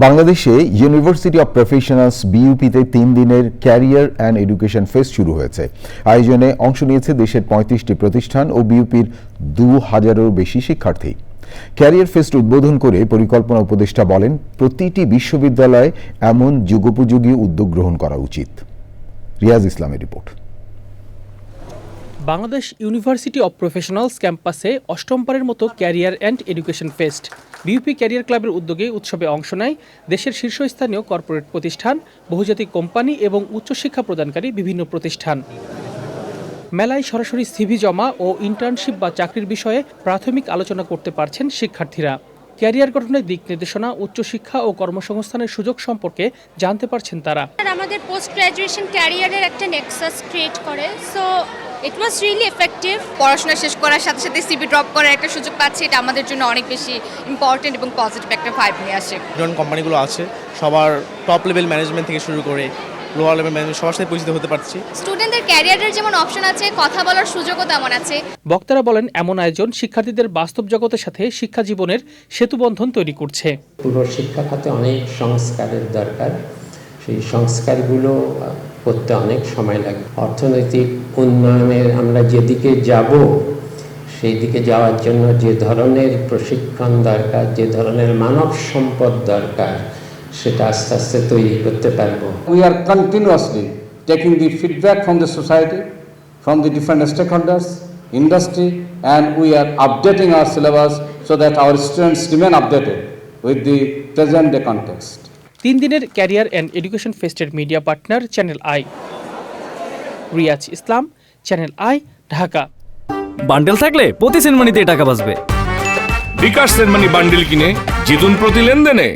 বাংলাদেশে university of professionals বিইউপিতে তিন দিনের ক্যারিয়ার অ্যান্ড এডুকেশন ফেস্ট শুরু হয়েছে। আয়োজনে অংশ নিয়েছে দেশের পঁয়ত্রিশটি প্রতিষ্ঠান ও বিইউপির দু হাজারেরও বেশি শিক্ষার্থী। ক্যারিয়ার ফেস্ট উদ্বোধন করে পরিকল্পনা উপদেষ্টা বলেন, প্রতিটি বিশ্ববিদ্যালয়ে এমন যুগোপযোগী উদ্যোগ গ্রহণ করা উচিত। রিয়াজ ইসলামের report. Bangladesh university of professionals ক্যাম্পাসে অষ্টমবারের মতো career and education fest BUP career ক্লাবের উদ্যোগে উৎসবে অংশ নেয় দেশের শীর্ষস্থানীয় কর্পোরেট প্রতিষ্ঠান, বহুজাতিক কোম্পানি এবং উচ্চশিক্ষা প্রদানকারী বিভিন্ন প্রতিষ্ঠান। মেলায় সরাসরি সিভি জমা ও ইন্টার্নশিপ বা চাকরির বিষয়ে প্রাথমিক আলোচনা করতে পারছেন শিক্ষার্থীরা। ক্যারিয়ার গঠনের দিক নির্দেশনা, উচ্চশিক্ষা ও কর্মসংস্থানের সুযোগ সম্পর্কে জানতে পারছেন তারা। আমাদের পোস্ট গ্রাজুয়েশন ক্যারিয়ারের একটা নেক্সাস ক্রিয়েট করে। So it was really effective পড়াশোনা শেষ করার সাথে সাথে সিবি ড্রপ করার একটা সুযোগ পাচ্ছি এটা আমাদের জন্য অনেক বেশি ইম্পর্টেন্ট এবং পজিটিভ একটা ভাইব নিয়ে আসে। যেমন কোম্পানিগুলো আছে সবার টপ লেভেল ম্যানেজমেন্ট থেকে শুরু করে লোয়ার লেভেল ম্যানেজমেন্ট সবার সাথে পরিচিত হতে পারছি। স্টুডেন্টদের ক্যারিয়ারের যেমন অপশন আছে কথা বলার সুযোগও তেমন আছে। বক্তারা বলেন এমন আয়োজন শিক্ষার্থীদের বাস্তব জগতের সাথে শিক্ষা জীবনের সেতুবন্ধন তৈরি করছে। পুরো শিক্ষা খাতে অনেক সংস্কারের দরকার। সেই সংস্কারগুলো করতে অনেক সময় লাগে। অর্থনৈতিক উন্নয়নের আমরা যেদিকে যাব সেই দিকে যাওয়ার জন্য যে ধরনের প্রশিক্ষণ দরকার, যে ধরনের মানব সম্পদ দরকার, সেটা আস্তে আস্তে তৈরি করতে পারব। We are continuously taking the feedback from the society from the different stakeholders industry and we are updating our syllabus so that our students remain updated with the present day context তিন দিনের career and education ফেস্টের media partner channel I. Riaz Islam channel I Dhaka. Bundle থাকলে প্রতি সেনমানিতে টাকা বাঁচবে। বিকাশ send money bundle কিনে জিতুন প্রতি লেনদেনে।